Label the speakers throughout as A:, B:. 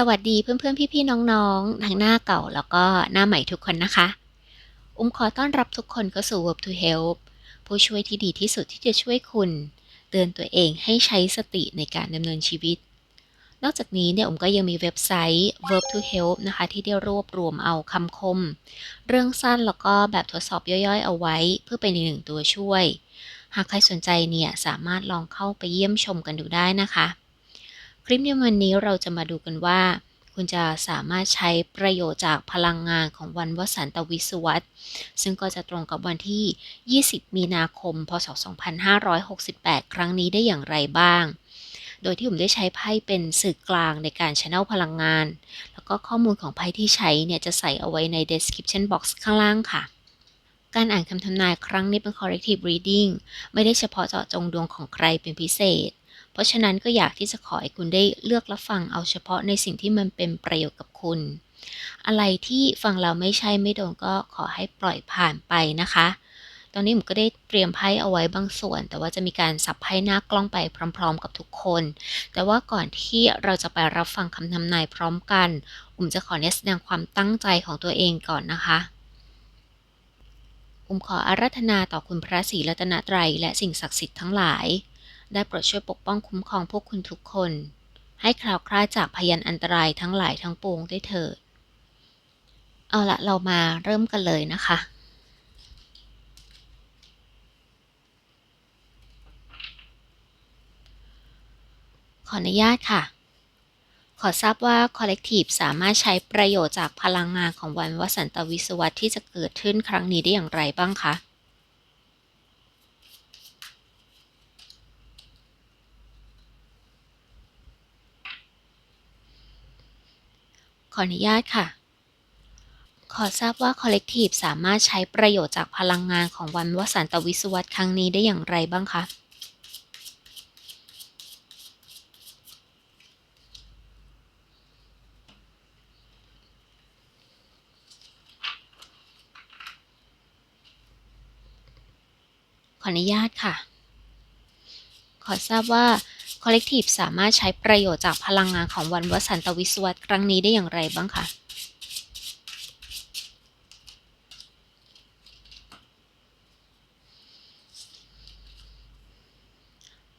A: สวัสดีเพื่อนๆ พี่ๆ น้องๆ ทั้งหน้าเก่าแล้วก็หน้าใหม่ทุกคนนะคะ อุ้มขอต้อนรับทุกคนเข้าสู่ Verb to Help ผู้ช่วยที่ดีที่สุดที่จะช่วยคุณ เตือนตัวเองให้ใช้สติในการดำเนินชีวิต นอกจากนี้เนี่ยอุ้มก็ยังมีเว็บไซต์ Verb to Help นะคะ ที่ได้รวบรวมเอาคำคม เรื่องสั้นแล้วก็แบบทดสอบย่อยๆ เอาไว้ เพื่อเป็นอีกหนึ่งตัวช่วย หากใครสนใจเนี่ยสามารถลองเข้าไปเยี่ยมชมกันดูได้นะคะ คลิปในวันนี้เราจะมาดูกันว่า คุณจะสามารถใช้ประโยชน์จากพลังงานของวันวสันตวิศวรรษซึ่งก็จะตรงกับวันที่ 20 มีนาคม พศ 2568 ครั้งนี้ได้อย่างไรบ้าง โดยที่ผมได้ใช้ไพ่เป็นสื่อกลางในการช n น e l พลังงาน แล้วก็ข้อมูลของไพ่ที่ใช้เนี่ยจะใส่เอาไว้ใน description box ข้างล่างค่ะการอ่านคำทำนายครั้งนี้เป็น corrective reading ไม่ได้เฉพาะเจาะจงดวงของใครเป็นพิเศษ ราะฉะนั้นก็อยากที่จะขอให้คุณได้เลือกรับฟังเอาเฉพาะในสิ่งที่มันเป็นประโยชน์กับคุณ อะไรที่ฟังเราไม่ใช่ไม่โดนก็ขอให้ปล่อยผ่านไปนะคะ ตอนนี้ผมก็ได้เตรียมไพ่เอาไว้บางส่วน แต่ว่าจะมีการสับไพ่หน้ากล้องไปพร้อม ๆ กับทุกคน แต่ว่าก่อนที่เราจะไปรับฟังคำทำนายพร้อมกันผมจะขอแนะแสดงความตั้งใจของตัวเองก่อนนะคะผมขออาราธนาต่อคุณพระศรีรัตนตรัยและสิ่งศักดิ์สิทธิ์ทั้งหลาย ได้โปรดช่วยปกป้องคุ้มครองพวกคุณทุกคน ให้คลาวคลาดจากพยันอันตรายทั้งหลายทั้งปวงด้วยเถิด เอาละเรามาเริ่มกันเลยนะคะ ขออนุญาตค่ะ ขอทราบว่า Collective สามารถใช้ประโยชน์จากพลังงานของวันวสันตวิศวรรษที่จะเกิดขึ้นครั้งนี้ได้อย่างไรบ้างคะ ข ออนุญาตค่ะ ขอทราบว่า Collective สามารถใช้ประโยชน์จากพลังงานของวันวสันตวิศวรรษครั้งนี้ได้อย่างไรบ้างคะขออนุญาตค่ะ ขอทราบว่า Collective สามารถใช้ประโยชน์จากพลังงานของวันวสันตวิศวรรษครั้งนี้ได้อย่างไรบ้างคะ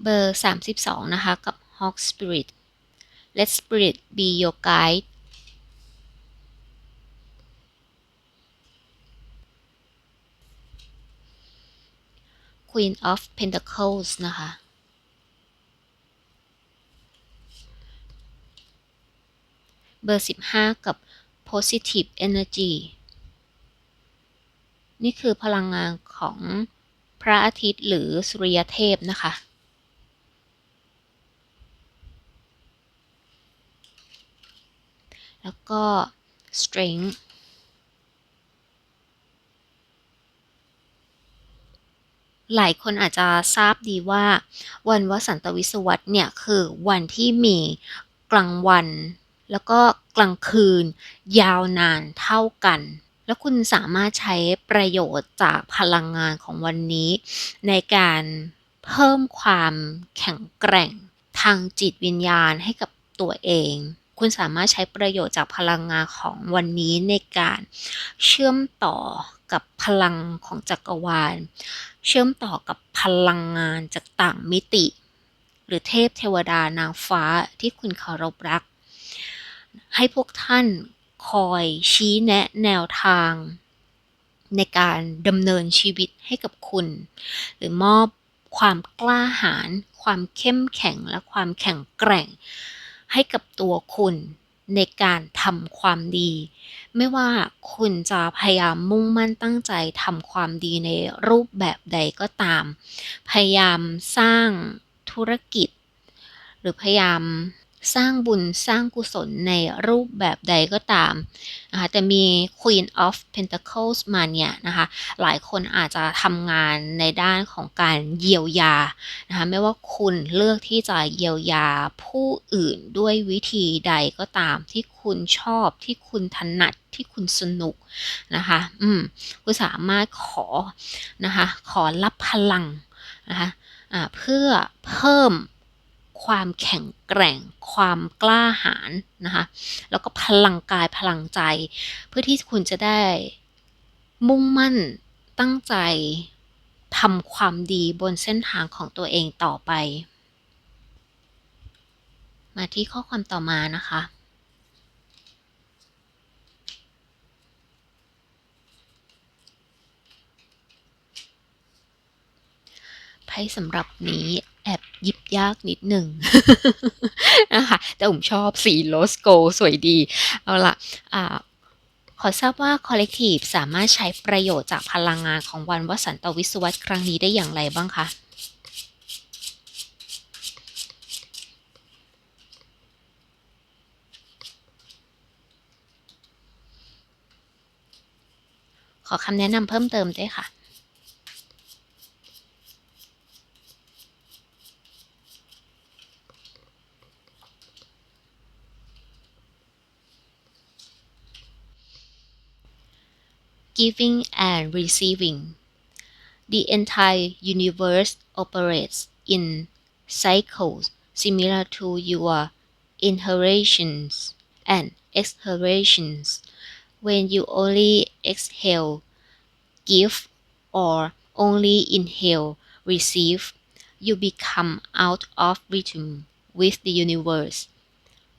A: เบอร์ 32 นะคะ กับ Hawk Spirit Let Spirit be your guide Queen of Pentacles นะคะ เบอร์ 15 กับ Positive Energy นี่คือพลังงานของพระอาทิตย์หรือสุริยเทพนะคะ แล้วก็ Strength หลายคนอาจจะทราบดีว่า วันวสันตวิศวรรษเนี่ย คือวันที่มีกลางวัน แล้วก็กลางคืนยาวนานเท่ากัน แล้วคุณสามารถใช้ประโยชน์จากพลังงานของวันนี้ ในการเพิ่มความแข็งแกร่งทางจิตวิญญาณให้กับตัวเอง คุณสามารถใช้ประโยชน์จากพลังงานของวันนี้ในการเชื่อมต่อกับพลังของจักรวาล เชื่อมต่อกับพลังงานจากต่างมิติ หรือเทพเทวดานางฟ้าที่คุณเคารพรัก ให้พวกท่านคอยชี้แนะแนวทาง ในการดำเนินชีวิตให้กับคุณ หรือมอบความกล้าหาญความเข้มแข็งและความแข็งแกร่ง ให้กับตัวคุณในการทำความดี ไม่ว่าคุณจะพยายามมุ่งมั่นตั้งใจทำความดีในรูปแบบใดก็ตาม พยายามสร้างธุรกิจ หรือพยายาม สร้างบุญสร้างกุศลในรูปแบบใดก็ตามนะคะแต่มี Queen of Pentacles มาเนี่ยนะคะหลายคนอาจจะทำงานในด้านของการเยียวยานะคะไม่ว่าคุณเลือกที่จะเยียวยาผู้อื่นด้วยวิธีใดก็ตามที่คุณชอบที่คุณถนัดที่คุณสนุกนะคะอืมคุณสามารถขอนะคะขอรับพลังนะคะอ่าเพื่อเพิ่ม ความแข็งแกร่ง ความกล้าหาญนะคะ แล้วก็พลังกายพลังใจ เพื่อที่คุณจะได้มุ่งมั่นตั้งใจทำความดีบนเส้นทางของตัวเองต่อไป มาที่ข้อความต่อมานะคะไพ่สำหรับนี้แอบยิบยากนิดหนึ่งนะคะแต่ผมชอบสีโลสโกสวยดี เอาล่ะขอทราบว่า Collective สามารถใช้ประโยชน์จากพลังงานของวันวสันตวิศวัตครั้งนี้ได้อย่างไรบ้างคะขอคำแนะนำเพิ่มเติมด้วยค่ะ giving and receiving. The entire universe operates in cycles similar to your inhalations and exhalations. When you only exhale, give, or only inhale, receive, you become out of rhythm with the universe.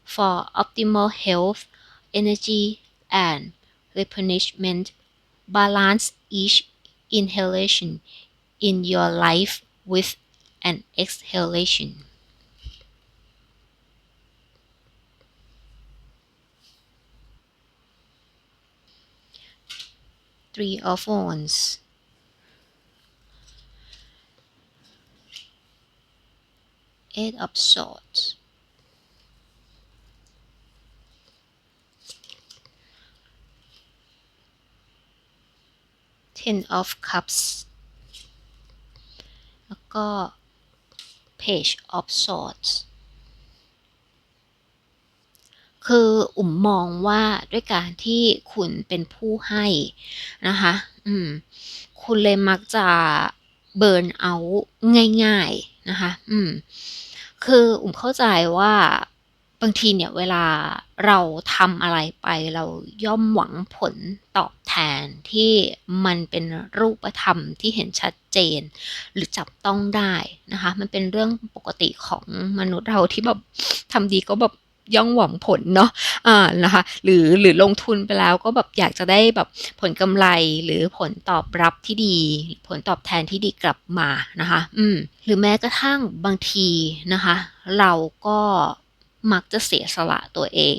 A: For optimal health, energy, and replenishment, balance each inhalation in your life with an exhalation. Three of Wands. Eight of Swords. Ten of Cups แล้วก็ Page of Swords คืออุ่มมองว่าด้วยการที่คุณเป็นผู้ให้นะคะ อืม คุณเลยมักจะเบิร์นเอาง่าย ๆ นะคะ อืม คืออุ่มเข้าใจว่า บางทีเนี่ยเวลาเราทำอะไรไปเราย่อมหวังผลตอบแทนที่มันเป็นรูปธรรมที่เห็นชัดเจน หรือจับต้องได้นะคะ มันเป็นเรื่องปกติของมนุษย์เราที่แบบทำดีก็แบบย่องหวังผลเนาะอ่านะคะ หรือหรือลงทุนไปแล้วก็แบบอยากจะได้แบบผลกำไรหรือผลตอบรับที่ดี ผลตอบแทนที่ดีกลับมานะคะ อืมหรือแม้กระทั่งบางทีนะคะ เราก็ มักจะเสียสละตัวเอง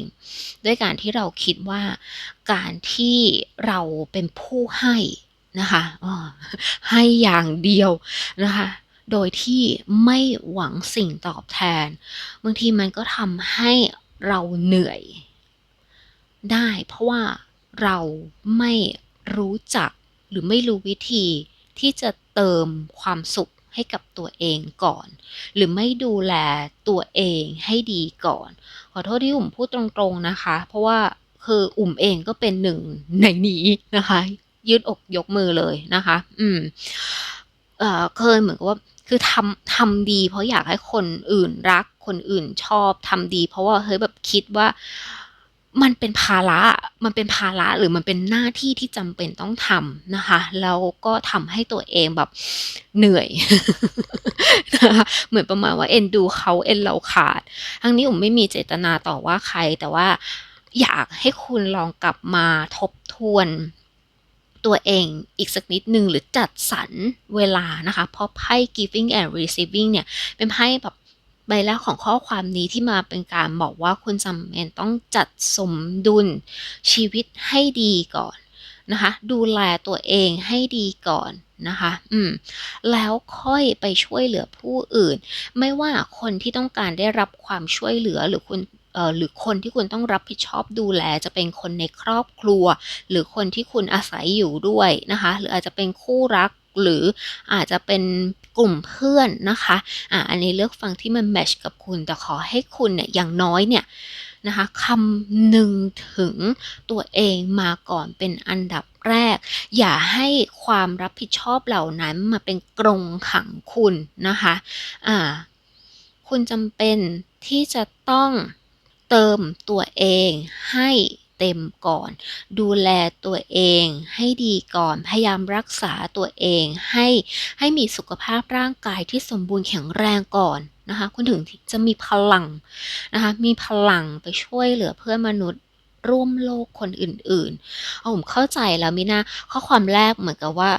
A: ด้วยการที่เราคิดว่าการที่เราเป็นผู้ให้นะคะให้อย่างเดียวนะคะโดยที่ไม่หวังสิ่งตอบแทน บางทีมันก็ทำให้เราเหนื่อยได้เพราะว่าเราไม่รู้จักหรือไม่รู้วิธีที่จะเติมความสุข ให้กับตัวเองก่อน หรือไม่ดูแลตัวเองให้ดีก่อน ขอโทษที่อุ่มพูดตรงๆนะคะ เพราะว่าคืออุ่มเองก็เป็นหนึ่งในนี้นะคะ ยืดอกยกมือเลยนะคะ อืมเอ่อเคยเหมือนกับว่าคือทำทำดี เพราะอยากให้คนอื่นรักคนอื่นชอบทำดี เพราะว่าเฮ้ยแบบคิดว่า มันเป็นภาระ มันเป็นภาระหรือมันเป็นหน้าที่ที่จำเป็นต้องทำนะคะ แล้วก็ทำให้ตัวเองแบบเหนื่อยนะคะเหมือนประมาณว่าเอ็นดูเขาเอ็นเราขาด ทั้งนี้ผมไม่มีเจตนาต่อว่าใคร แต่ว่าอยากให้คุณลองกลับมาทบทวนตัวเองอีกสักนิดหนึ่งหรือจัดสรรเวลานะคะ เพราะไพ่ giving and receiving เนี่ย เป็นไพ่แบบ ใบแรกของข้อความนี้ที่มาเป็นการบอกว่าคุณจำเป็นต้องจัดสมดุลชีวิตให้ดีก่อนนะคะ ดูแลตัวเองให้ดีก่อนนะคะ อืม แล้วค่อยไปช่วยเหลือผู้อื่น ไม่ว่าคนที่ต้องการได้รับความช่วยเหลือหรือคุณหรือคนที่คุณต้องรับผิดชอบดูแลจะเป็นคนในครอบครัว หรือคนที่คุณอาศัยอยู่ด้วยนะคะ หรืออาจจะเป็นคู่รัก หรืออาจจะเป็นกลุ่มเพื่อนนะคะอ่าอันนี้เลือกฟังที่มันแมชกับคุณ แต่ขอให้คุณเนี่ยอย่างน้อยเนี่ยนะคะคำหนึ่งถึงตัวเองมาก่อนเป็นอันดับแรก อย่าให้ความรับผิดชอบเหล่านั้นมาเป็นกรงขังคุณนะคะอ่าคคุณจำเป็นที่จะต้องเติมตัวเองให้ เต็มก่อน ดูแลตัวเองให้ดีก่อน พยายามรักษาตัวเองให้ให้มีสุขภาพร่างกายที่สมบูรณ์แข็งแรงก่อนนะคะคุณถึงจะมีพลังนะคะมีพลังไปช่วยเหลือเพื่อนมนุษย์ร่วมโลกคนอื่นๆเอาผมเข้าใจแล้วมินาข้อความแรกเหมือนกับว่า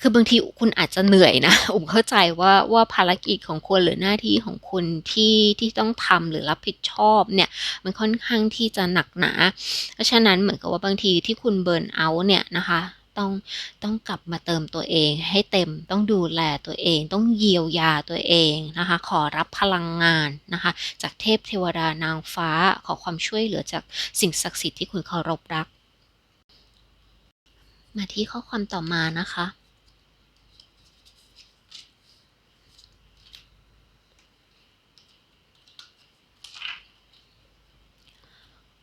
A: คือบางทีคุณอาจจะเหนื่อยนะผมเข้าใจว่าว่าภารกิจของคุณหรือหน้าที่ของคุณที่ที่ต้องทำหรือรับผิดชอบเนี่ยมันค่อนข้างที่จะหนักหนา เพราะฉะนั้นเหมือนกับว่าบางทีที่คุณเบิร์นเอาเนี่ยนะคะต้องต้องกลับมาเติมตัวเองให้เต็มต้องดูแลตัวเอง ต้องเยียวยาตัวเองนะคะ ขอรับพลังงานนะคะ จากเทพเทวดานางฟ้าขอความช่วยเหลือจากสิ่งศักดิ์สิทธิ์ที่คุณเคารพรัก มาที่ข้อความต่อมานะคะ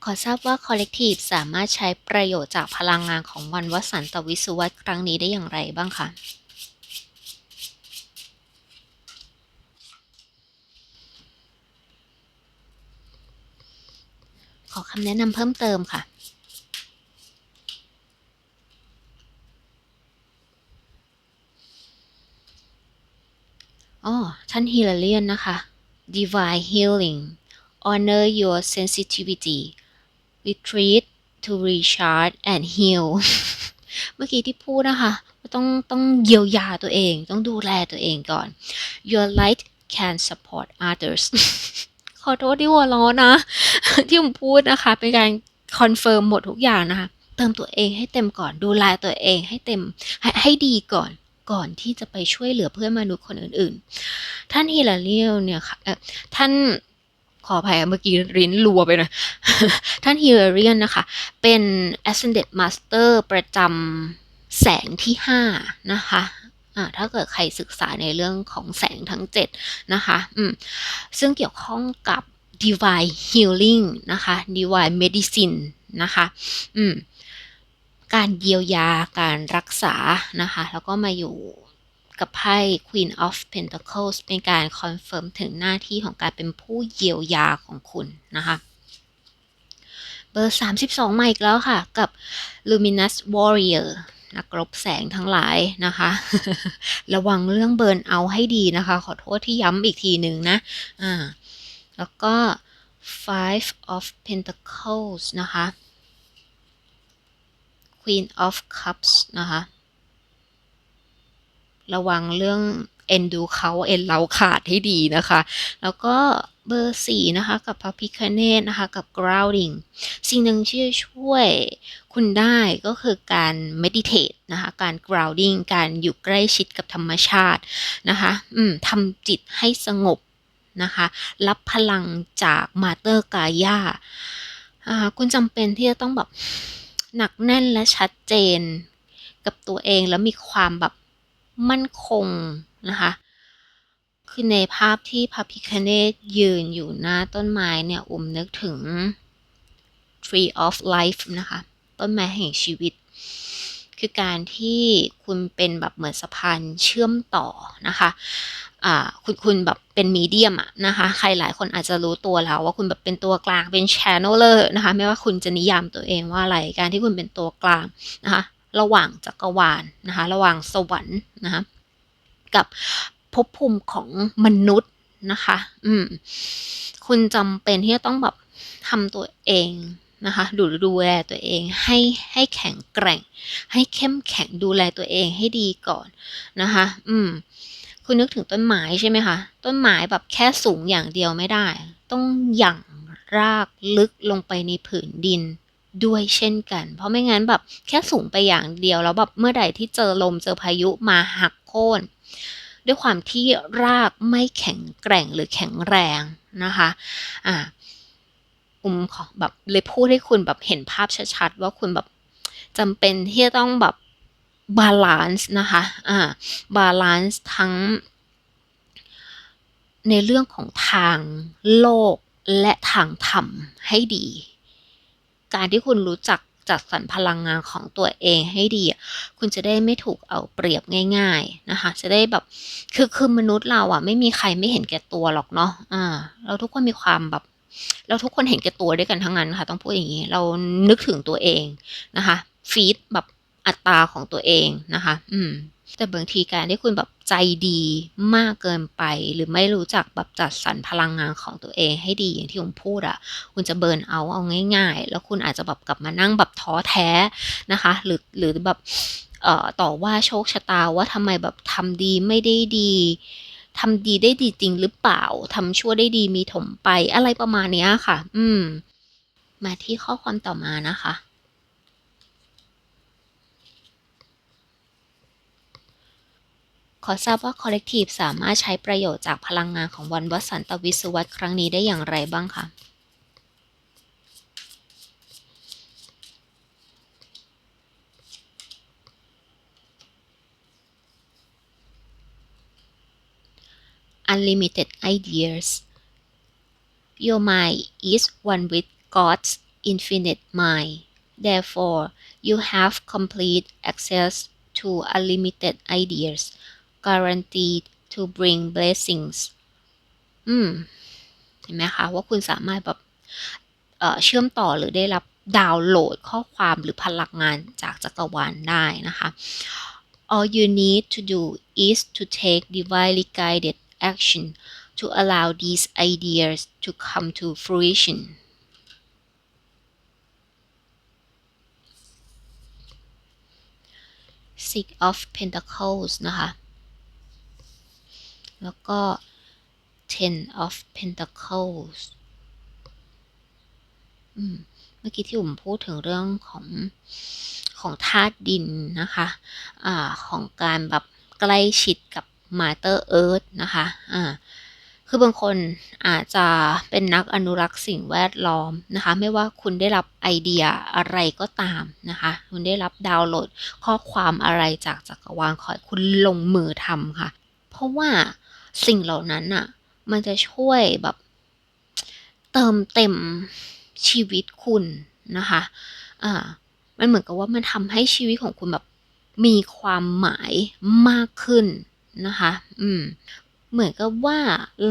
A: อทราบว่า Collective สามารถใช้ประโยชน์จากพลังงานของวันวสันตวิสุวัตครั้งนี้ได้อย่างไรบ้างคะขอคำแนะนำเพิ่มเติมค่ะอ๋อท่านฮิลเลียนนะคะ Divine Healing Honor your sensitivity retreat to recharge and heal เมื่อกี้ที่พูดนะคะต้องต้องเยียวยาตัวเอง ต้องดูแลตัวเองก่อน your light can support others ขอโทษที่หัวล้อนะ ที่ผมพูดนะคะ เป็นการคอนเฟิร์มหมดทุกอย่างนะคะ เติมตัวเองให้เต็มก่อน ดูแลตัวเองให้เต็มให้ให้ดีก่อนก่อนที่จะไปช่วยเหลือเพื่อนมนุษย์คนอื่น ๆ ท่านฮิลาเลียลเนี่ยค่ะท่าน ขออภัยเมื่อกี้ริ้นรัวไปหน่อยท่านฮิเลเรียนนะคะ เป็น Ascended Master ประจำแสงที่ 5 นะคะถ้าเกิดใครศึกษาในเรื่องของแสงทั้ง 7 นะคะซึ่งเกี่ยวข้องกับ Divine Healing นะคะ Divine Medicine นะคะการเยียวยาการรักษานะคะ แล้วก็มาอยู่ กับไพ่ Queen of Pentacles เป็นการคอนเฟิร์มถึงหน้าที่ของการเป็นผู้เยียวยาของคุณนะคะเบอร์ 32 มาอีกแล้วค่ะ กับ Luminous Warrior นักรบแสงทั้งหลายนะคะ ระวังเรื่องเบิร์นเอาให้ดีนะคะ ขอโทษที่ย้ำอีกทีหนึ่งนะอ่าแล้วก็ five of pentacles นะคะ queen of cups นะคะ ระวังเรื่องเอ็นดูเขาเอ็นเราขาดให้ดีนะคะ แล้วก็เบอร์สี่นะคะ กับพระพิคเนตนะคะ กับ grounding สิ่งหนึ่งที่จะช่วยคุณได้ก็คือการ meditate นะคะ การ grounding การอยู่ใกล้ชิดกับธรรมชาตินะคะอืมทำจิตให้สงบนะคะ รับพลังจากมาเตอร์กายาอ่าคุณจำเป็นที่จะต้องแบบหนักแน่นและชัดเจน กับตัวเองแล้วมีความแบบ มั่นคงนะคะ คือในภาพที่พระพิคเนตยืนอยู่หน้าต้นไม้เนี่ยอุ้มนึกถึง tree of life นะคะ ต้นไม้แห่งชีวิต คือการที่คุณเป็นแบบเหมือนสะพานเชื่อมต่อนะคะคุณคุณแบบเป็นมีเดียมอะนะคะ ใครหลายคนอาจจะรู้ตัวแล้วว่าคุณแบบเป็นตัวกลางเป็น channeler นะคะ ไม่ว่าคุณจะนิยามตัวเองว่าอะไร การที่คุณเป็นตัวกลางนะคะ ระหว่างจักรวาลนะคะระหว่างสวรรค์นะคะกับภพภูมิของมนุษย์นะคะ อืม คุณจำเป็นที่จะต้องแบบทำตัวเองนะคะดูดูแลตัวเองให้ให้แข็งแกร่ง ให้เข้มแข็งดูแลตัวเองให้ดีก่อนนะคะ อืม คุณนึกถึงต้นไม้ใช่ไหมคะ ต้นไม้แบบแค่สูงอย่างเดียวไม่ได้ ต้องหยั่งรากลึกลงไปในผืนดิน ด้วยเช่นกัน เพราะไม่งั้นแบบแค่สูงไปอย่างเดียว แล้วแบบเมื่อใดที่เจอลมเจอพายุมาหักโค่นด้วยความที่รากไม่แข็งแกร่งหรือแข็งแรงนะคะอ่าอุ้มขอแบบเลยพูดให้คุณแบบเห็นภาพชัดๆ ว่าคุณแบบจำเป็นที่จะต้องแบบบาลานซ์นะคะ อ่า บาลานซ์ทั้ง ในเรื่องของทางโลกและทางธรรมให้ดี การที่คุณรู้จักจัดสรรพลังงานของตัวเองให้ดี คุณจะได้ไม่ถูกเอาเปรียบง่าย ๆนะคะ จะได้แบบ คือคือมนุษย์เราอะไม่มีใครไม่เห็นแก่ตัวหรอกเนาะ อ่า เราทุกคนมีความแบบ เราทุกคนเห็นแก่ตัวด้วยกันทั้งนั้นค่ะ ต้องพูดอย่างนี้ เรานึกถึงตัวเองนะคะ ฟีดแบบอัตราของตัวเองนะคะ อืม แต่บางทีการที่คุณแบบใจดีมากเกินไป หรือไม่รู้จักแบบจัดสรรพลังงานของตัวเองให้ดีอย่างที่ผมพูดอะ่ะ คุณจะเบิร์นเอาเอาง่าย ๆ แล้วคุณอาจจะแบบกลับมานั่งแบบท้อแท้นะคะ หรือหรือแบบเอ่อต่อว่าโชคชะตาว่าทำไมแบบทำดีไม่ได้ดีทำดีได้ดีจริงหรือเปล่าทำชั่วได้ดีมีถมไปอะไรประมาณนี้ค่ะ อืม มาที่ข้อความต่อมานะคะ ขอทราบว่า Collective สามารถใช้ประโยชน์จากพลังงานของวันวสันตวิศวรรษครั้งนี้ได้อย่างไรบ้างคะ Unlimited ideas Your mind is one with God's infinite mind. Therefore, you have complete access to unlimited ideas, guaranteed to bring blessings อืม เห็นไหมคะ ว่าคุณสามารถแบบเเชื่อมต่อหรือได้รับดาวน์โหลดข้อความหรือพลังงานจากจักรวาลได้นะคะ All you need to do is to take divinely guided action to allow these ideas to come to fruition. Six of Pentacles นะคะ แล้วก็ Ten of Pentacles เมื่อกี้ที่ผมพูดถึงเรื่องของของธาตุดินนะคะอ่าของการแบบใกล้ชิดกับมาเตอร์เอิร์ธนะคะอ่าคือบางคนอาจจะเป็นนักอนุรักษ์สิ่งแวดล้อมนะคะ ไม่ว่าคุณได้รับไอเดียอะไรก็ตามนะคะ คุณได้รับดาวน์โหลดข้อความอะไรจากจักรวาลขอให้คุณลงมือทำค่ะ เพราะว่า สิ่งเหล่านั้นอะมันจะช่วยแบบ เติมเต็มชีวิตคุณนะคะอ่ามันเหมือนกับว่ามันทำให้ชีวิตของคุณแบบมีความหมายมากขึ้นนะคะ อืม เหมือนกับว่า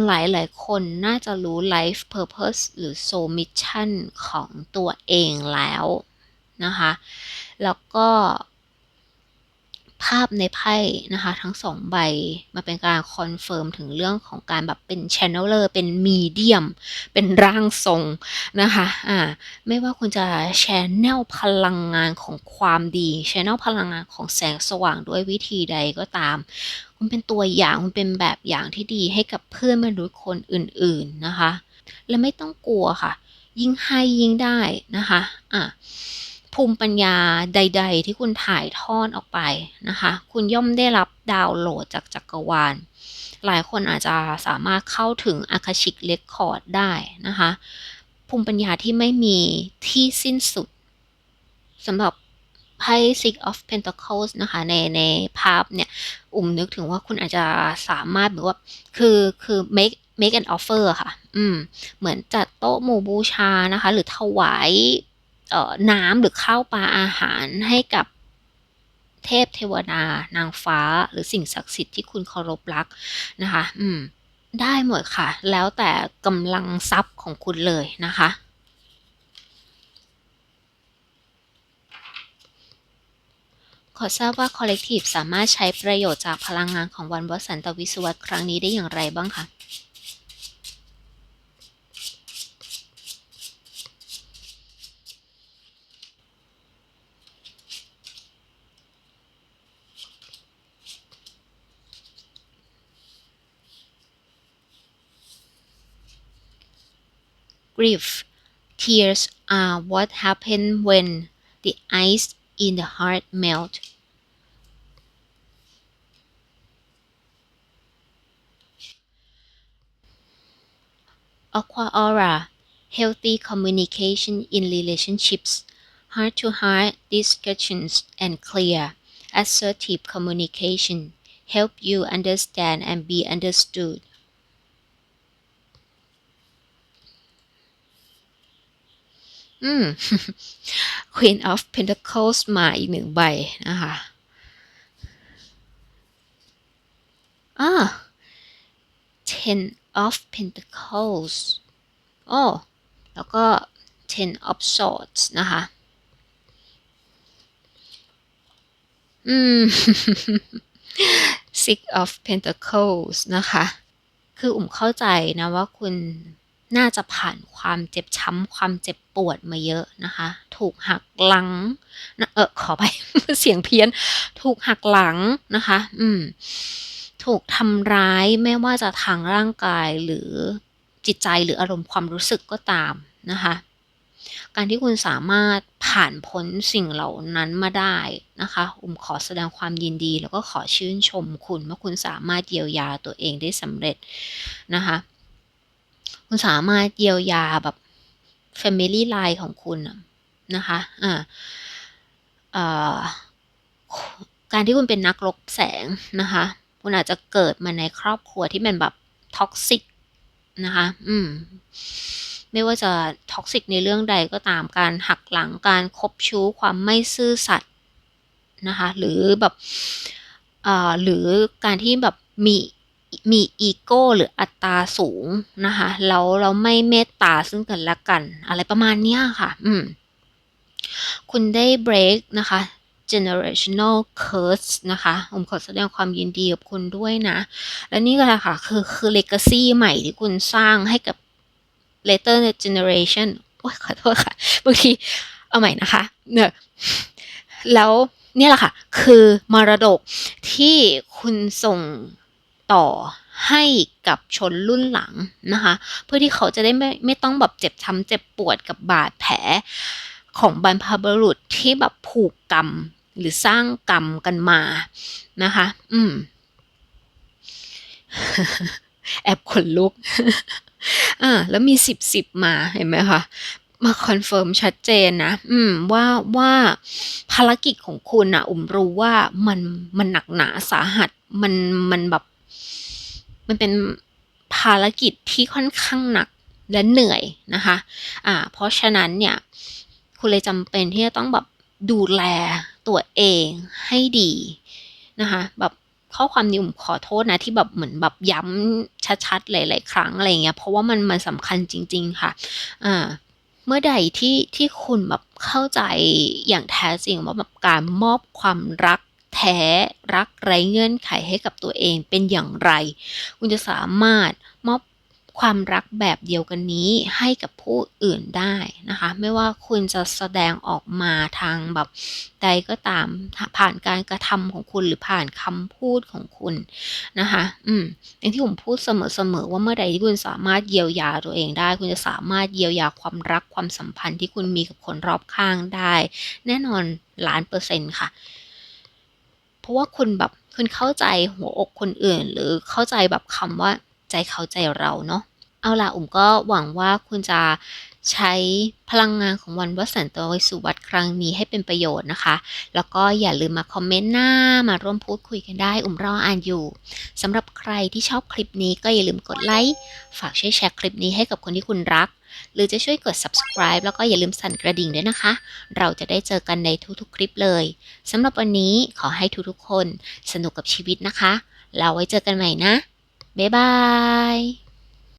A: หลายๆ คนน่าจะรู้ life purpose หรือ soul mission ของตัวเองแล้วนะคะ แล้วก็ ภาพในไพ่นะคะ ทั้งสองใบมาเป็นการคอนเฟิร์มถึงเรื่องของการแบบเป็น channeler เป็นมีเดียม เป็นร่างทรงนะคะอ่าไม่ว่าคุณจะ channel พลังงานของความดี channel พลังงานของแสงสว่างด้วยวิธีใดก็ตาม คุณเป็นตัวอย่างคุณเป็นแบบอย่างที่ดีให้กับเพื่อนมนุษย์คนอื่นๆนะคะ และไม่ต้องกลัวค่ะ ยิ่งให้ยิ่งได้นะคะอะ ภูมิปัญญาใด ๆ ที่คุณถ่ายทอดออกไปนะคะ คุณย่อมได้รับดาวน์โหลดจากจักรวาล หลายคนอาจจะสามารถเข้าถึงอาคาชิกเรคคอร์ดได้นะคะ ภูมิปัญญาที่ไม่มีที่สิ้นสุดสำหรับไพ่ Six of Pentacles นะคะ ในในภาพเนี่ยอุ่มนึกถึงว่าคุณอาจจะสามารถแบบว่า คือคือ make make an offer ค่ะ อืม เหมือนจัดโต๊ะหมู่บูชานะคะ หรือถวาย น้ำหรือข้าวปลาอาหารให้กับเทพเทวดา นางฟ้า หรือสิ่งศักดิ์สิทธิ์ที่คุณเคารพรักนะคะ อืม ได้หมดค่ะ แล้วแต่กำลังทรัพย์ของคุณเลยนะคะขอทราบว่า Collective สามารถใช้ประโยชน์จากพลังงานของวันวสันตวิศวรรษครั้งนี้ได้อย่างไรบ้างคะ grief. Tears are what happen when the ice in the heart melt. Aqua Aura Healthy communication in relationships, heart to heart discussions, and clear, assertive communication help you understand and be understood. อืม Queen of Pentacles มาอีกหนึ่งใบนะคะอ่า Ten of Pentacles โอ้แล้วก็ Ten of Swords นะคะ อืม Six of Pentacles นะคะ คืออุ่มเข้าใจนะว่าคุณ น่าจะผ่านความเจ็บช้ำความเจ็บปวดมาเยอะนะคะ ถูกหักหลังนะเออขอไป เสียงเพี้ยน ถูกหักหลังนะคะ อืม ถูกทำร้ายไม่ว่าจะทางร่างกายหรือจิตใจหรืออารมณ์ความรู้สึกก็ตามนะคะ การที่คุณสามารถผ่านพ้นสิ่งเหล่านั้นมาได้นะคะ อุ้มขอแสดงความยินดี แล้วก็ขอชื่นชมคุณว่าคุณสามารถเยียวยาตัวเองได้สำเร็จนะคะ คุณสามารถเยียวยาแบบ Family Line ของคุณนะคะ อ่าอ่าการที่คุณเป็นนักลบแสงนะคะ คุณอาจจะเกิดมาในครอบครัวที่เป็นแบบท็อกซิกนะคะ อืม ไม่ว่าจะท็อกซิกในเรื่องใดก็ตาม การหักหลัง การคบชู้ ความไม่ซื่อสัตย์นะคะ หรือแบบ อ่า หรือการที่แบบมี มีอีโก้หรืออัตราสูงนะคะแล้วเราไม่เมตตาซึ่งกันและกัน อะไรประมาณเนี้ยค่ะ อืม คุณได้ break นะคะ generational curse นะคะ ผมขอแสดงความยินดีกับคุณด้วยนะ และนี่ก็แหละค่ะ คือคือ legacy ใหม่ที่คุณสร้างให้กับ later generation โอ้ยขอโทษค่ะ บางที เอาใหม่นะคะ เนี่ย แล้วเนี่ยแหละค่ะ คือมรดกที่คุณส่ง ต่อให้กับชนรุ่นหลังนะคะ เพื่อที่เขาจะได้ไม่ไม่ต้องแบบเจ็บช้ำเจ็บปวดกับบาดแผลของบรรพบุรุษที่แบบผูกกรรมหรือสร้างกรรมกันมานะคะ อืม แอบขนลุก อ่า แล้วมีสิบสิบมาเห็นไหมคะ มาคอนเฟิร์มชัดเจนนะ อืม ว่าว่าภารกิจของคุณอะอุ่มรู้ว่ามันมันหนักหนาสาหัส มันมันแบบ มันเป็นภารกิจที่ค่อนข้างหนักและเหนื่อยนะคะอ่าเพราะฉะนั้นเนี่ยคุณเลยจำเป็นที่จะต้องแบบดูแลตัวเองให้ดีนะคะแบบข้อความนี้ผมขอโทษนะที่แบบเหมือนแบบย้ำชัดๆหลายๆครั้งอะไรเงี้ยเพราะว่ามันมันสำคัญจริง ๆ ค่ะอ่าเมื่อใดที่ที่คุณแบบเข้าใจอย่างแท้จริงว่าแบบการมอบความรัก แท้รักไร้เงื่อนไขให้กับตัวเองเป็นอย่างไร คุณจะสามารถมอบความรักแบบเดียวกันนี้ให้กับผู้อื่นได้นะคะ ไม่ว่าคุณจะแสดงออกมาทางแบบใดก็ตามผ่านการกระทำของคุณหรือผ่านคำพูดของคุณนะคะ อืมอย่างที่ผมพูดเสมอๆว่าเมื่อใดที่คุณสามารถเยียวยาตัวเองได้ คุณจะสามารถเยียวยาความรักความสัมพันธ์ที่คุณมีกับคนรอบข้างได้ แน่นอนล้านเปอร์เซ็นต์ค่ะ เพราะว่าคุณแบบคุณเข้าใจหัวอกคนอื่น หรือเข้าใจแบบคำว่าใจเขาใจเราเนาะเอาล่ะอุ่มก็หวังว่าคุณจะใช้พลังงานของวันวสันตวิสุวัตครั้งนี้ให้เป็นประโยชน์นะคะ แล้วก็อย่าลืมมาคอมเมนต์หน้ามาร่วมพูดคุยกันได้ อุ่มรออ่านอยู่สำหรับใครที่ชอบคลิปนี้ก็อย่าลืมกดไลค์ฝากช่วยแชร์คลิปนี้ให้กับคนที่คุณรัก หรือจะช่วยกด subscribe แล้วก็อย่าลืมสั่นกระดิ่งด้วยนะคะ เราจะได้เจอกันในทุกๆ คลิปเลยสำหรับวันนี้ขอให้ทุกๆคนสนุกกับชีวิตนะคะ เราไว้เจอกันใหม่นะ บ๊ายบาย